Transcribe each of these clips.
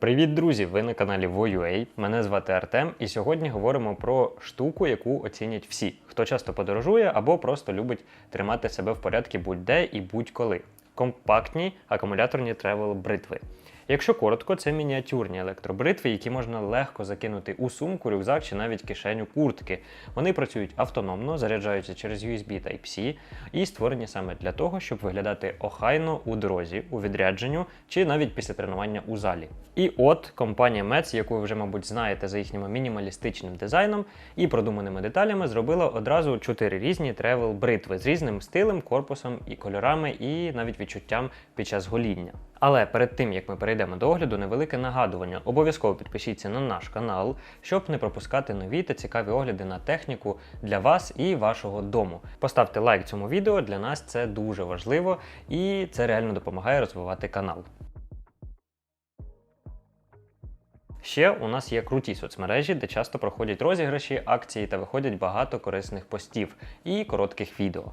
Привіт, друзі! Ви на каналі VoUA. Мене звати Артем, і сьогодні говоримо про штуку, яку оцінять всі, хто часто подорожує або просто любить тримати себе в порядку будь-де і будь-коли. Компактні акумуляторні тревел бритви. Якщо коротко, це мініатюрні електробритви, які можна легко закинути у сумку, рюкзак чи навіть кишеню куртки. Вони працюють автономно, заряджаються через USB Type-C і створені саме для того, щоб виглядати охайно у дорозі, у відрядженню чи навіть після тренування у залі. І от компанія Metz, яку ви вже, мабуть, знаєте за їхнім мінімалістичним дизайном і продуманими деталями, зробила одразу чотири різні тревел бритви з різним стилем, корпусом і кольорами, і навіть відчуттям під час гоління. Але перед тим як ми перейдемо до огляду, невелике нагадування. Обов'язково підпишіться на наш канал, щоб не пропускати нові та цікаві огляди на техніку для вас і вашого дому. Поставте лайк цьому відео, для нас це дуже важливо і це реально допомагає розвивати канал. Ще у нас є круті соцмережі, де часто проходять розіграші, акції та виходять багато корисних постів і коротких відео.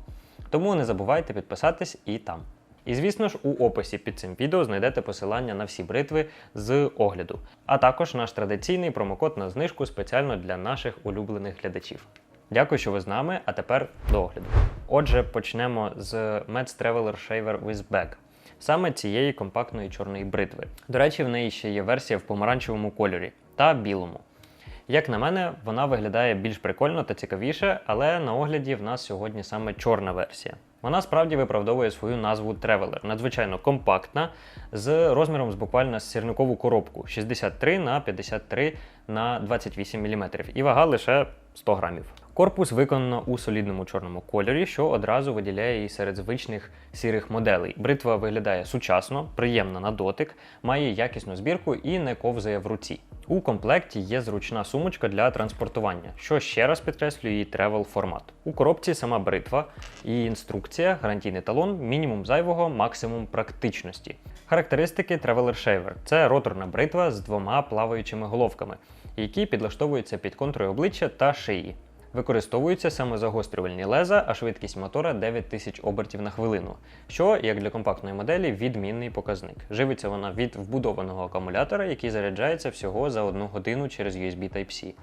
Тому не забувайте підписатись і там. І звісно ж, у описі під цим відео знайдете посилання на всі бритви з огляду, а також наш традиційний промокод на знижку спеціально для наших улюблених глядачів. Дякую, що ви з нами, а тепер до огляду. Отже, почнемо з Metz Traveler Shaver with Bag. Саме цієї компактної чорної бритви. До речі, в неї ще є версія в помаранчевому кольорі та білому. Як на мене, вона виглядає більш прикольно та цікавіше, але на огляді в нас сьогодні саме чорна версія. Вона справді виправдовує свою назву Traveler, надзвичайно компактна, з розміром з буквально сірникову коробку. 63 на 53 на 28 мм і вага лише 100 грамів. Корпус виконано у солідному чорному кольорі, що одразу виділяє її серед звичних сірих моделей. Бритва виглядає сучасно, приємна на дотик, має якісну збірку і не ковзає в руці. У комплекті є зручна сумочка для транспортування, що ще раз підкреслює її тревел формат. У коробці сама бритва і інструкція, гарантійний талон, мінімум зайвого, максимум практичності. Характеристики Traveler Shaver – це роторна бритва з двома плаваючими головками, які підлаштовуються під контури обличчя та шиї. Використовуються самозагострювальні леза, а швидкість мотора 9000 обертів на хвилину, що, як для компактної моделі, відмінний показник. Живиться вона від вбудованого акумулятора, який заряджається всього за 1 годину через USB Type-C.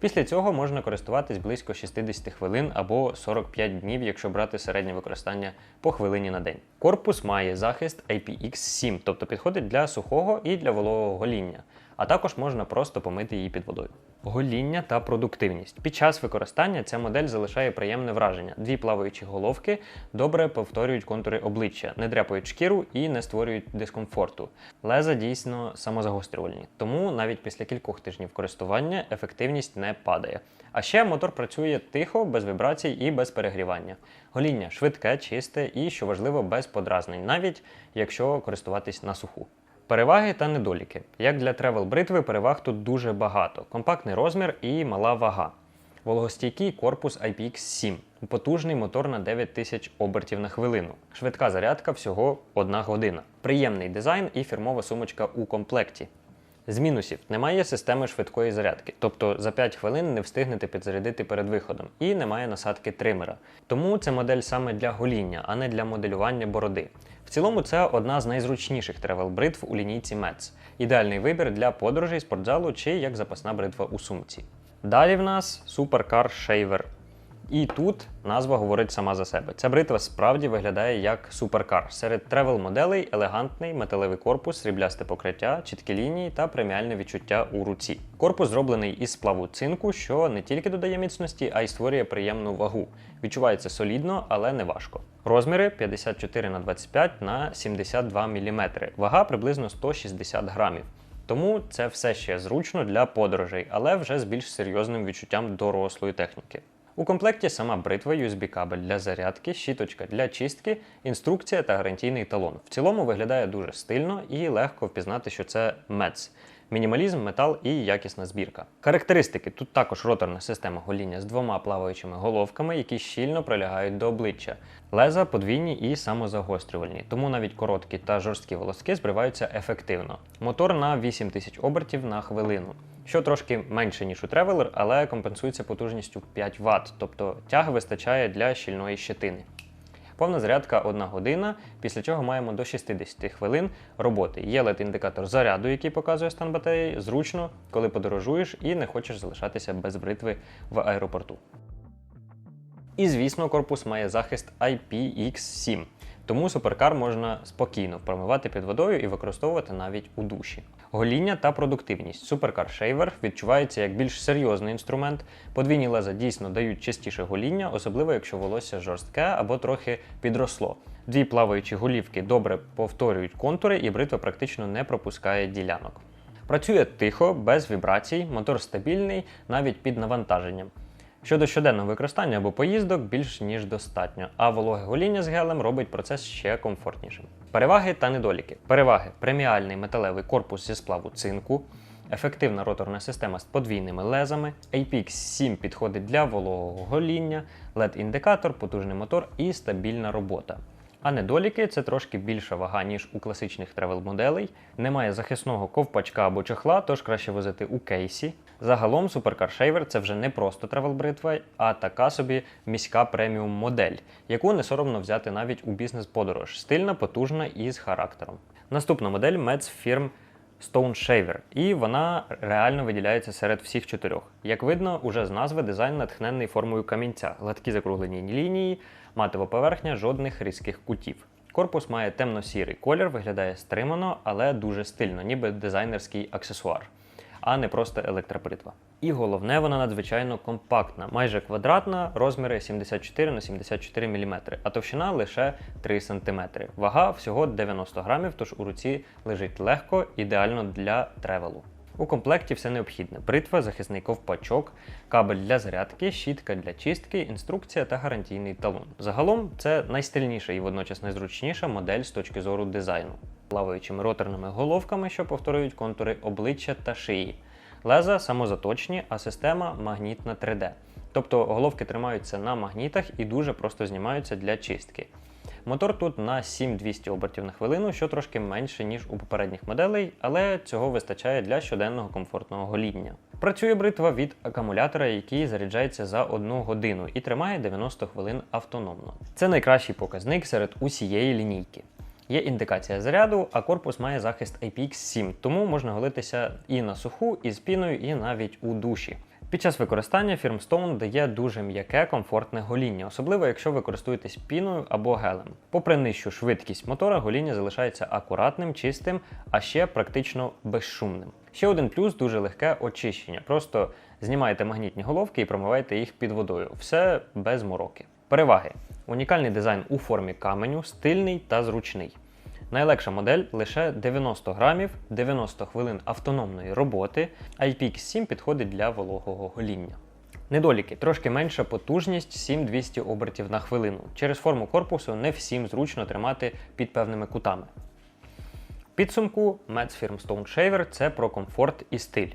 Після цього можна користуватись близько 60 хвилин або 45 днів, якщо брати середнє використання по хвилині на день. Корпус має захист IPX7, тобто підходить для сухого і для вологого гоління, а також можна просто помити її під водою. Гоління та продуктивність. Під час використання ця модель залишає приємне враження. Дві плаваючі головки добре повторюють контури обличчя, не дряпають шкіру і не створюють дискомфорту. Леза дійсно самозагострювальні, тому навіть після кількох тижнів користування ефективність не падає. А ще мотор працює тихо, без вібрацій і без перегрівання. Гоління швидке, чисте і, що важливо, без подразнень, навіть якщо користуватись на суху. Переваги та недоліки. Як для тревел бритви, переваг тут дуже багато: компактний розмір і мала вага. Вологостійкий корпус IPX7, потужний мотор на 9000 обертів на хвилину, швидка зарядка всього 1 година, приємний дизайн і фірмова сумочка у комплекті. З мінусів немає системи швидкої зарядки, тобто за 5 хвилин не встигнете підзарядити перед виходом, і немає насадки тримера. Тому це модель саме для гоління, а не для моделювання бороди. В цілому це одна з найзручніших тревел бритв у лінійці Metz. Ідеальний вибір для подорожей, спортзалу чи як запасна бритва у сумці. Далі в нас Supercar Shaver. І тут назва говорить сама за себе. Ця бритва справді виглядає як суперкар. Серед тревел моделей елегантний металевий корпус, сріблясте покриття, чіткі лінії та преміальне відчуття у руці. Корпус зроблений із сплаву цинку, що не тільки додає міцності, а й створює приємну вагу. Відчувається солідно, але не важко. Розміри 54 на 25 на 72 мм. Вага приблизно 160 грамів. Тому це все ще зручно для подорожей, але вже з більш серйозним відчуттям дорослої техніки. У комплекті сама бритва, USB-кабель для зарядки, щіточка для чистки, інструкція та гарантійний талон. В цілому виглядає дуже стильно і легко впізнати, що це Metz. Мінімалізм, метал і якісна збірка. Характеристики тут також роторна система гоління з двома плаваючими головками, які щільно прилягають до обличчя. Леза подвійні і самозагострювальні, тому навіть короткі та жорсткі волоски збриваються ефективно. Мотор на 8000 обертів на хвилину що трошки менше, ніж у Traveler, але компенсується потужністю 5 Вт, тобто тяги вистачає для щільної щетини. Повна зарядка 1 година, після чого маємо до 60 хвилин роботи. Є LED-індикатор заряду, який показує стан батареї, зручно, коли подорожуєш і не хочеш залишатися без бритви в аеропорту. І, звісно, корпус має захист IPX7, тому суперкар можна спокійно промивати під водою і використовувати навіть у душі. Гоління та продуктивність. Суперкар Shaver відчувається як більш серйозний інструмент. Подвійні леза дійсно дають частіше гоління, особливо якщо волосся жорстке або трохи підросло. Дві плаваючі голівки добре повторюють контури, і бритва практично не пропускає ділянок. Працює тихо, без вібрацій, мотор стабільний навіть під навантаженням. Щодо щоденного використання або поїздок більш ніж достатньо, а вологе гоління з гелем робить процес ще комфортнішим. Переваги та недоліки. Переваги: преміальний металевий корпус зі сплаву цинку, ефективна роторна система з подвійними лезами, APX7 підходить для вологого гоління, LED-індикатор, потужний мотор і стабільна робота. А недоліки це трошки більша вага, ніж у класичних тревел-моделей. Немає захисного ковпачка або чехла, тож краще возити у кейсі. Загалом Supercar Shaver це вже не просто тревел-бритва, а така собі міська преміум модель, яку не соромно взяти навіть у бізнес-подорож. Стильна, потужна і з характером. Наступна модель Metz Firm Stone Shaver, і вона реально виділяється серед всіх чотирьох. Як видно, уже з назви дизайн натхнений формою камінця, гладкі закруглені лінії, матова поверхня, жодних різких кутів. Корпус має темно-сірий колір, виглядає стримано, але дуже стильно, ніби дизайнерський аксесуар, а не просто електробритва. І головне, вона надзвичайно компактна, майже квадратна, розміри 74 на 74 мм, а товщина лише 3 см. Вага всього 90 грамів, тож у руці лежить легко, ідеально для тревелу. У комплекті все необхідне: бритва, захисний ковпачок, кабель для зарядки, щітка для чистки, інструкція та гарантійний талон. Загалом це найстильніша і водночас найзручніша модель з точки зору дизайну, плаваючими роторними головками, що повторюють контури обличчя та шиї. Леза самозаточні, а система магнітна 3D. Тобто головки тримаються на магнітах і дуже просто знімаються для чистки. Мотор тут на 7200 обертів на хвилину, що трошки менше, ніж у попередніх моделей, але цього вистачає для щоденного комфортного гоління. Працює бритва від акумулятора, який заряджається за 1 годину і тримає 90 хвилин автономно. Це найкращий показник серед усієї лінійки. Є індикація заряду, а корпус має захист IPX7, тому можна голитися і на суху, і з піною, і навіть у душі. Під час використання Firmstone дає дуже м'яке, комфортне гоління, особливо якщо ви користуєтесь піною або гелем. Попри нижчу швидкість мотора, гоління залишається акуратним, чистим, а ще практично безшумним. Ще один плюс дуже легке очищення. Просто знімаєте магнітні головки і промиваєте їх під водою. Все без мороки. Переваги: унікальний дизайн у формі каменю, стильний та зручний. Найлегша модель лише 90 грамів, 90 хвилин автономної роботи, IPX7 підходить для вологого гоління. Недоліки трошки менша потужність 7200 обертів на хвилину. Через форму корпусу не всім зручно тримати під певними кутами. Підсумку Metz Firm Stone Shaver – це про комфорт і стиль.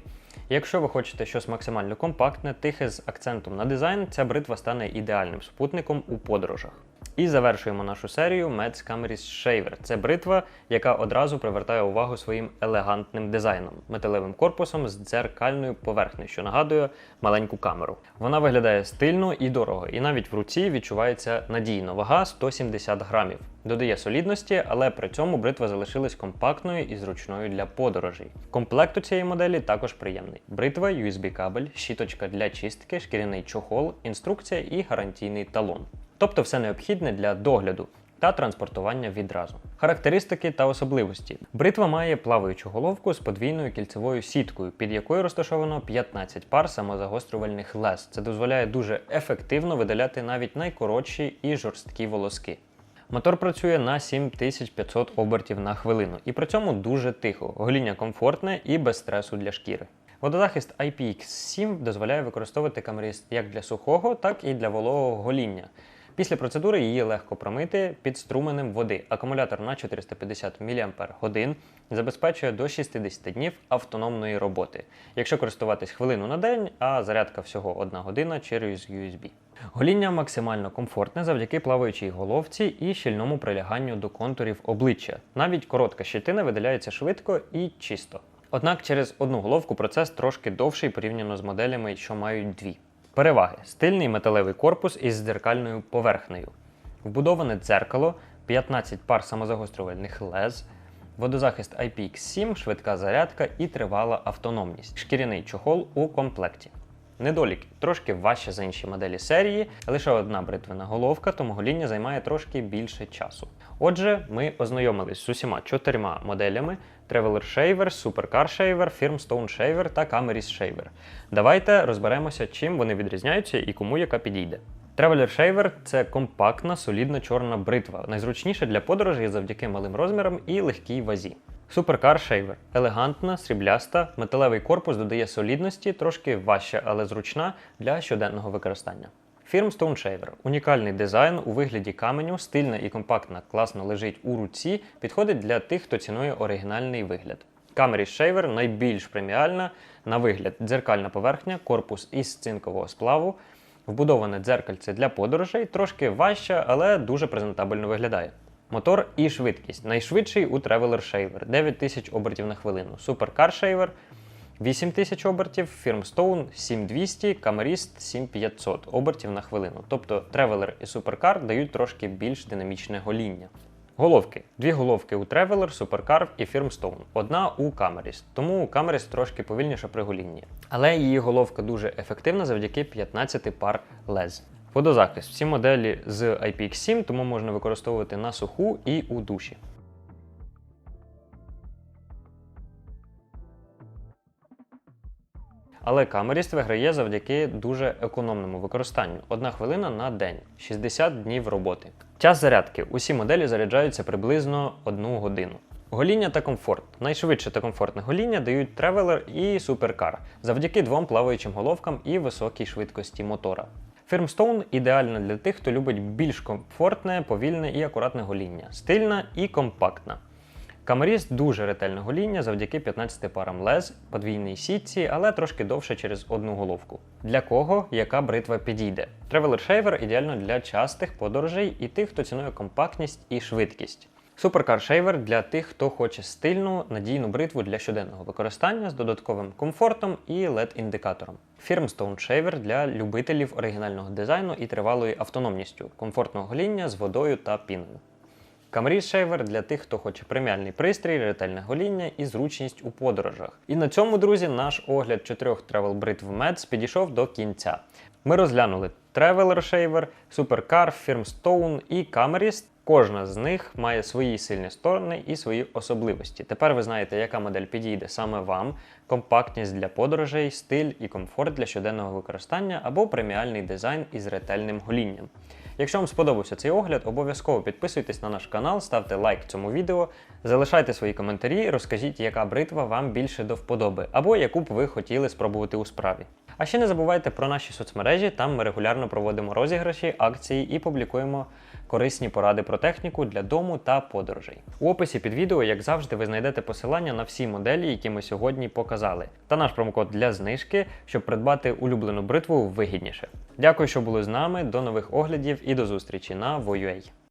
Якщо ви хочете щось максимально компактне, тихе з акцентом на дизайн, ця бритва стане ідеальним спутником у подорожах. І завершуємо нашу серію Metz Cameris Shaver. Це бритва, яка одразу привертає увагу своїм елегантним дизайном, металевим корпусом з дзеркальною поверхнею, що нагадує маленьку камеру. Вона виглядає стильно і дорого, і навіть в руці відчувається надійно. Вага 170 грамів. Додає солідності, але при цьому бритва залишилась компактною і зручною для подорожей. Комплект у цієї моделі також приємний: бритва, USB-кабель, щіточка для чистки, шкіряний чохол, інструкція і гарантійний талон. Тобто все необхідне для догляду та транспортування відразу. Характеристики та особливості. Бритва має плаваючу головку з подвійною кільцевою сіткою, під якою розташовано 15 пар самозагострювальних лез. Це дозволяє дуже ефективно видаляти навіть найкоротші і жорсткі волоски. Мотор працює на 7500 обертів на хвилину і при цьому дуже тихо. Гоління комфортне і без стресу для шкіри. Водозахист IPX7 дозволяє використовувати камеріст як для сухого, так і для вологого гоління. Після процедури її легко промити під струменем води. Акумулятор на 450 мАч забезпечує до 60 днів автономної роботи, якщо користуватись хвилину на день, а зарядка всього 1 година через USB. Гоління максимально комфортне завдяки плаваючій головці і щільному приляганню до контурів обличчя. Навіть коротка щетина видаляється швидко і чисто. Однак через одну головку процес трошки довший порівняно з моделями, що мають дві. Переваги: стильний металевий корпус із дзеркальною поверхнею. вбудоване дзеркало, 15 пар самозагострювальних лез, водозахист IPX7, швидка зарядка і тривала автономність. Шкіряний чохол у комплекті. Недоліки трошки важче за інші моделі серії, лише одна бритвена головка, тому гоління займає трошки більше часу. Отже, ми ознайомились з усіма чотирма моделями: Traveler Shaver, Supercar Shaver, Firmstone Shaver та Cameris Shaver. Давайте розберемося, чим вони відрізняються і кому яка підійде. Traveler Shaver – це компактна, солідна чорна бритва, найзручніша для подорожей завдяки малим розмірам і легкій вазі. Supercar Shaver – елегантна, срібляста, металевий корпус додає солідності, трошки важча, але зручна для щоденного використання. Firmstone Shaver – унікальний дизайн у вигляді каменю, стильна і компактна, класно лежить у руці, підходить для тих, хто цінує оригінальний вигляд. Cameris Shaver – найбільш преміальна, на вигляд дзеркальна поверхня, корпус із цинкового сплаву, вбудоване дзеркальце для подорожей, трошки важче, але дуже презентабельно виглядає. Мотор і швидкість. Найшвидший у Traveler Shaver 9000 обертів на хвилину. Supercar Shaver 8000 обертів, Firmstone 7200, Camerist 7500 обертів на хвилину. Тобто Traveler і Supercar дають трошки більш динамічне гоління. Головки. Дві головки у Traveler, Supercar і Firmstone. Одна у Camerist. Тому у Camerist трошки повільніше при голінні. Але її головка дуже ефективна завдяки 15 пар лез. Водозахист. Всі моделі з IPX7, тому можна використовувати на суху і у душі. Але камеріст виграє завдяки дуже економному використанню. Одна хвилина на день, 60 днів роботи. Час зарядки. Усі моделі заряджаються приблизно 1 годину. Гоління та комфорт. Найшвидше та комфортне гоління дають Traveler і Supercar завдяки двом плаваючим головкам і високій швидкості мотора. Firmstone ідеальна для тих, хто любить більш комфортне, повільне і акуратне гоління, стильна і компактна. Камеріст дуже ретельне гоління завдяки 15 парам лез, подвійній сітці, але трошки довше через одну головку. Для кого яка бритва підійде? Traveler Shaver ідеально для частих подорожей і тих, хто цінує компактність і швидкість. Supercar Shaver для тих, хто хоче стильну, надійну бритву для щоденного використання з додатковим комфортом і LED-індикатором. Firmstone Shaver для любителів оригінального дизайну і тривалої автономністю, комфортного гоління з водою та піною. Камріз Shaver для тих, хто хоче преміальний пристрій, ретельне гоління і зручність у подорожах. І на цьому, друзі, наш огляд чотирьох тревел бритв Meds підійшов до кінця. Ми розглянули Traveler Shaver, Supercar, Firmstone і Camerist. Кожна з них має свої сильні сторони і свої особливості. Тепер ви знаєте, яка модель підійде саме вам: компактність для подорожей, стиль і комфорт для щоденного використання або преміальний дизайн із ретельним голінням. Якщо вам сподобався цей огляд, обов'язково підписуйтесь на наш канал, ставте лайк цьому відео, залишайте свої коментарі, розкажіть, яка бритва вам більше до вподоби, або яку б ви хотіли спробувати у справі. А ще не забувайте про наші соцмережі, там ми регулярно проводимо розіграші, акції і публікуємо корисні поради про техніку для дому та подорожей. У описі під відео, як завжди, ви знайдете посилання на всі моделі, які ми сьогодні показали, та наш промокод для знижки, щоб придбати улюблену бритву вигідніше. Дякую, що були з нами. До нових оглядів і до зустрічі на Voyua.